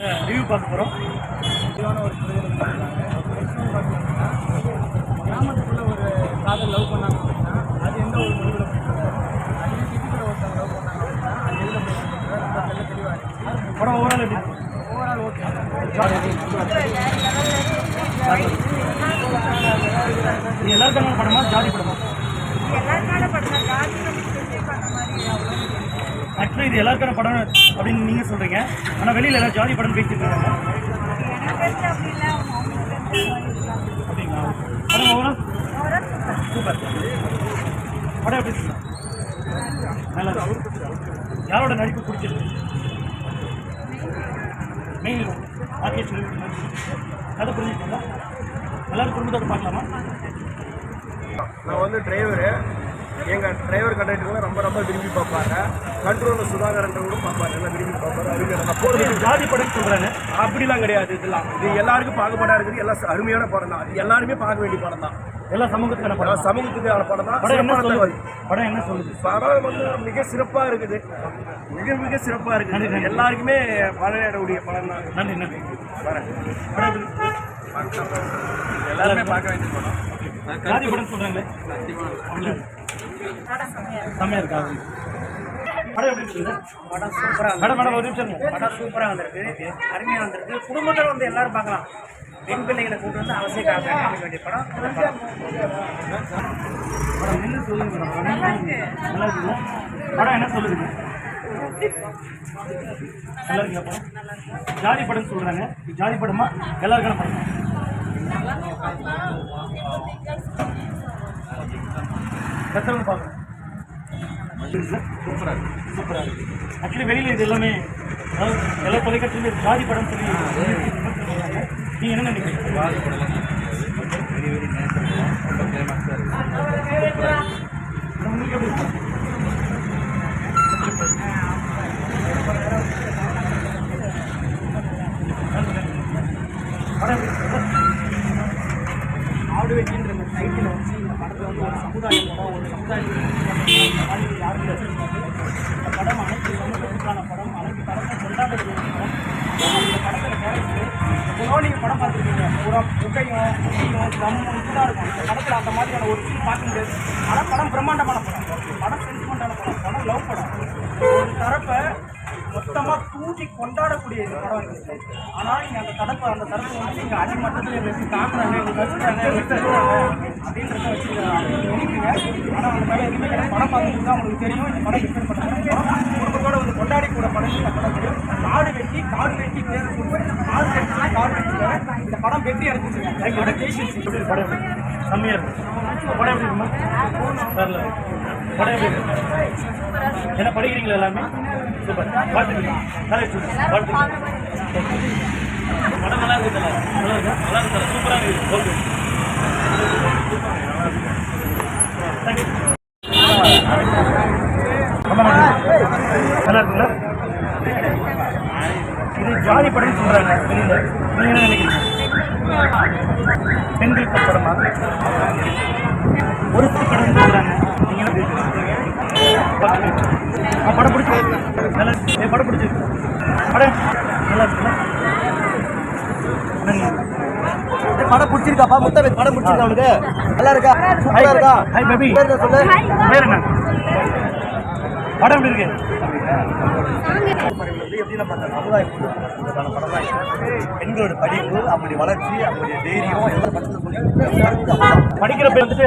Review பார்க்க போகிறோம் தெளிவான ஒரு புரிதல் பார்த்தீங்கன்னா கிராமத்துக்குள்ள ஒரு காதல் லவ் பண்ணாங்க அப்படின்னா அது எந்த ஒரு முடிவில் போயிட்டு அதே சிட்டிக்குள்ள ஒருத்தவங்க லவ் பண்ணாங்க அப்படின்னா அது எதில் போயிட்டு ரொம்ப தெளிவாக இருந்துச்சு படம் ஓவரால் எப்படி ஓவரால் ஓகே எல்லாருக்கான படமா? ஜாதி படமா? எல்லாருக்கான படம்? தான் ஜாதி ஆக்சுவலி இது எல்லாருக்கான படம் அப்படின்னு நீங்கள் சொல்கிறீங்க ஆனால் வெளியில் எல்லாம் ஜாதி படம் பேசியிருக்காங்க எனக்கு தெரிஞ்சு அப்படிங்களா சூப்பர். படம் எப்படி நல்லா யாரோட நடிப்பு பிடிச்சிருக்கு? மெயின் ராகேஷ் கதை புரிஞ்சுக்கீங்களா எல்லாரும் குடும்பத்தோட பார்க்கலாமா? நான் வந்து டிரைவரு எங்கள் டிரைவர் கண்டக்டர்லாம் ரொம்ப ரொம்ப விரும்பி பார்ப்பாங்க. கண்ட்ரோலில் சுதாகரன்றவங்களும் பார்ப்பாங்க. எல்லாம் விரும்பி பார்ப்பாரு போகிறது இது ஜாதி படம் சொல்கிறாங்க அப்படிலாம் கிடையாது இதெல்லாம். இது எல்லாருக்கும் பார்க்கப்படா இருக்குது. எல்லாம் அருமையான படம் தான். இது எல்லாருமே பார்க்க வேண்டிய படம் தான். எல்லா சமூகத்துக்கான படம் சமூகத்துக்கான படம் தான். படம் என்ன சொல்லுது. படம் என்ன சொல்லுது? படம் வந்து மிக சிறப்பாக இருக்குது. மிக மிக சிறப்பாக இருக்குது. எல்லாருக்குமே பலனடைய படம் தான். நன்றி நன்றி. வரேன்? எல்லாருமே பார்க்க வேண்டிய படம். ஜாதி படம் சொல்கிறாங்களே செம்மையா இருக்கா. படம் எப்படி இருக்கு படம் சூப்பராக மேடம் மேடம் ஒரு நிமிஷம். படம் சூப்பராக வந்திருக்கு. அருமையாக வந்திருக்கு. குடும்பத்தில் வந்து எல்லாரும் பார்க்கலாம். பெண் பிள்ளைகளை கூட்டு வந்து அவசியம் காக்க வேண்டிய படம். படம். படம் என்ன சொல்லுங்க நல்லா இருக்கு. நல்லா இருக்குல்ல படம் என்ன சொல்லுதுங்க? நல்லா இருக்குங்க படம்? ஜாதி படம் சொல்றாங்க. இது ஜாதி படமா? எல்லாருக்கான படம் கத்தவங்க பார்க்கணும் சூப்பராக இருக்கு சூப்பராக இருக்கு ஆக்சுவலி வெளியில் இது எல்லாமே அதாவது எல்லா தொலைக்காட்சியிலும் ஜாதி படம் சொல்லி சொல்றாங்க. நீங்க என்ன நினைக்கிறீங்க? உங்களுக்கு எப்படி இருக்கு? படம் எப்படி இருக்கு? ஆடு வெட்டின்ற இந்த டைட்டில் வச்சு இந்த படத்தில் வந்து ஒரு சமுதாய படம் ஒரு சமுதாயத்துக்கு யாரும் ரசிக்காது இந்த படம் அனைத்து சமூகத்துக்கான படம் அனைத்து படத்தை கொண்டாடக்கூடிய ஒரு படம் இந்த படத்தில் கேரக்டர் இப்போ நீங்கள் படம் பார்த்துருக்கீங்க. பூரா புகையும் புகையும் தம்மும் இதுதான் இருக்கும். இந்த படத்தில் அந்த மாதிரியான ஒரு சீன் பார்க்க முடியாது. ஆனால் படம் பிரம்மாண்டமான படம். படம் சென்டிமெண்டான படம். படம் லவ் படம். ஒரு தரப்பை மொத்தமாக தூக்கி கொண்டாடக்கூடிய இந்த படம் இருக்குது ஆனால் நீங்கள் அந்த தரப்பு அந்த தரப்பு வந்து நீங்கள் அடிமட்டத்தில் வச்சு தாக்குறாங்க எங்களுக்கு வச்சுட்டாங்க வச்சுட்டாங்க அப்படின்றத வச்சு ஆனால் அந்த மேலே எதுவுமே படம் பார்த்துட்டு தான் உங்களுக்கு தெரியும். இந்த படம் எப்படிப்பட்ட படம் கொண்டாடி கூட படம் தெரியும் காடு வெட்டி காடு வெட்டி பேர் கொடுத்து காடு வெட்டி காடு வெட்டி இந்த படம் வெற்றி அடைஞ்சிச்சுங்க படம் எப்படி இருக்கு? செம்மையா இருக்கு. படம் எப்படி இருக்குமா? வரல. படம் எப்படி என்ன படிக்கிறீங்களா எல்லாமே? சூப்பர். இருக்கு. வாழ்த்துக்கிறீங்க படம் நல்லா இருக்கு தல. நல்லா இருக்கா? நல்லா இருக்கு சூப்பராக இருக்கு. ஓகே நல்லா இருக்குங்களா இது ஜாதி படம் சொல்றாங்க வெளியில. நீங்க என்ன நினைக்கிறீங்க? பெண்கள் படமா ஒரு சில படம் சொல்றாங்க. நீங்க என்ன படம் பிடிச்சிருக்கு நல்லா. ஏ, படம் பிடிச்சிருக்கு படம். நல்லா நன்றி. படம். பிடிச்சிருக்காப்பா முத்தமிழ் படம் பிடிச்சிருக்கா அவனுக்கு நல்லா இருக்கா? சூப்பரா இருக்கா? Hi baby. சொல்லு? பேர் என்ன? படம் எப்படி இருக்கு? எப்படின்னா பார்த்தா சமுதாயம் கொண்டு போகிறதுக்கான படம் தான் இது. பெண்களோட படிப்பு அவங்களுடைய வளர்ச்சி அவங்களுடைய தைரியம் எல்லாம் படத்தில் சொல்லி படிக்கிற பேர் வந்துட்டு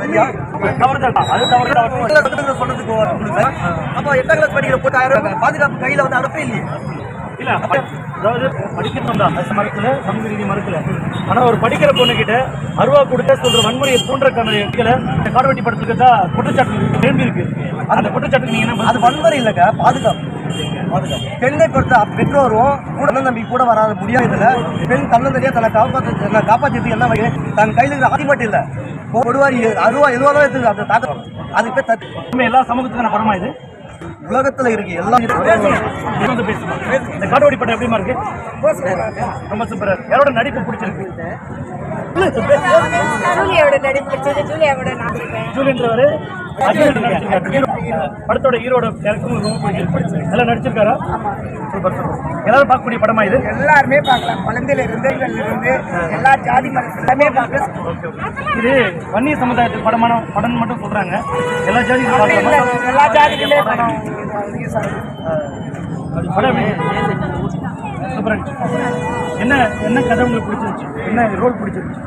சரியா தவறு தான் அது தவறு உங்களுக்கு அப்போ எட்டாம் கிளாஸ் படிக்கிற போட்டு பாதுகாப்பு கையில வந்து அனுப்பவே இல்லையே. இல்ல அதாவது படிக்கணும் தான் அது மறுக்கல சமூக ரீதி மறுக்கல ஆனா ஒரு படிக்கிற பொண்ணு கிட்ட அருவா கொடுக்க சொல்ற வன்முறையை தூண்டுறக்கான இடத்துல இந்த காடுவெட்டி படத்துக்கு தான் குற்றச்சாட்டு எழும்பி இருக்கு. அந்த குற்றச்சாட்டுக்கு நீங்க என்ன அது வன்முறை இல்லைங்க பாதுகாப்பு. பெண்ணை பொறுத்த பெற்றோரும் கூட தம்பி கூட வராத முடியாதுல பெண் தன்னந்தனியா தன்னை காப்பாற்ற காப்பாற்றிட்டு என்ன வகை தன் கையில் இருக்கிற ஆதி மட்டும் இல்லை கொடுவாரி அருவா எதுவாக தான் இருக்குது அந்த தாக்கம். அதுக்கு எல்லா சமூகத்துக்கான படமா இது? உலகத்துல இருக்கு பேசுமா இந்த காட்டுவாடி படம் எப்படிமா இருக்கு? ரொம்ப சூப்பரா யாரோட நடிப்பு பிடிச்சிருக்கு? ஜூலியாவோட நடிப்பு பிடிச்சது ஜூலியாவோட நான் ஜூலியன்றவர் படத்தோட ஹீரோட கேரக்டர் உங்களுக்கு ரொம்ப நல்லா நடிச்சிருக்காரா? Super super. எல்லாரும் பார்க்கக்கூடிய படமா இது? எல்லாருமே பார்க்கலாம். குழந்தையில இருந்து இருந்து எல்லா ஜாதி எல்லாமே பார்க்கலாம். இது வன்னிய சமுதாயத்துக்கு படமான படம் மட்டும் சொல்றாங்க. எல்லா ஜாதியும் பார்க்கலாமா. எல்லா ஜாதிக்குமே படம் ரிலீஸ் ஆகுது படம் சூப்பரா இருந்துச்சு. என்ன என்ன கதை உங்களுக்கு பிடிச்சிருந்துச்சு? என்ன ரோல் பிடிச்சிருந்துச்சு?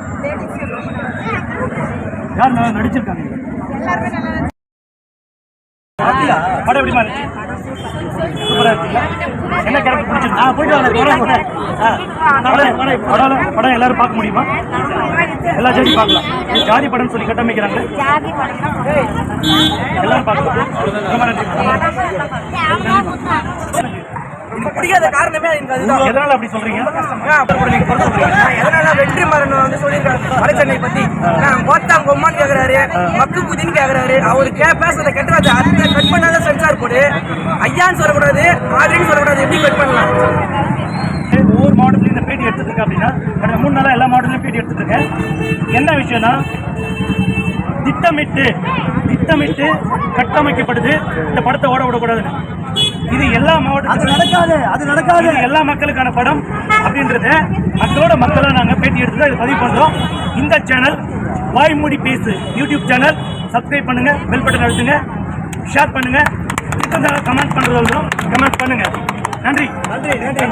யார் நடிச்சிருக்காங்க. படம் எப்படிமா இருந்துச்சு? இருக்குல்ல என்ன கேரக்டர் பிடிச்சிருக்கு? ஆ போயிட்டு வாங்க படம் படம் படம் எல்லாரும் பார்க்க முடியுமா? எல்லா ஜாதி பார்க்கலாம். ஜாதி படம்னு சொல்லி கட்டமைக்கிறாங்க படம். எல்லாரும் பார்க்கலாம். ரொம்ப நன்றி. பிடிக்காத காரணமே எனக்கு அதுதான் எதனால அப்படி சொல்றீங்க? எதனால வெற்றி மரன் வந்து சொல்லியிருக்காரு? வடசென்னை பத்தி. நான் கோத்தாம் கொம்மான்னு கேக்குறாரு மக்கு புதின்னு கேக்குறாரு. அவரு கே பேசுறத கெட்டுறாரு அந்த கட் பண்ணாத சென்சார் போடு ஐயான்னு சொல்லக்கூடாது மாதிரின்னு சொல்லக்கூடாது. எப்படி கட் பண்ணலாம்? ஒவ்வொரு மாவட்டத்திலையும் இந்த பேட்டி எடுத்துட்டு இருக்கேன் அப்படின்னா கடந்த மூணு நாளா எல்லா மாவட்டத்திலையும் பேட்டி எடுத்துட்டு இருக்கேன் என்ன விஷயம்னா திட்டமிட்டு திட்டமிட்டு கட்டமைக்கப்படுது. இந்த படத்தை ஓட விடக்கூடாதுன்னு. இது எல்லா மாவட்டத்திலும் நடக்காது அது நடக்காது. எல்லா மக்களுக்கான படம் அப்படின்றத மக்களோட மக்களாக நாங்கள் பேட்டி எடுத்து இதை பதிவு பண்ணுறோம் இந்த சேனல் வாய்மூடி பேசு யூடியூப் சேனல் சப்ஸ்கிரைப் பண்ணுங்க பெல் பட்டன் அழுத்துங்க ஷேர் பண்ணுங்க. கமெண்ட் பண்ணுறது கமெண்ட் பண்ணுங்க. நன்றி. நன்றி நன்றி.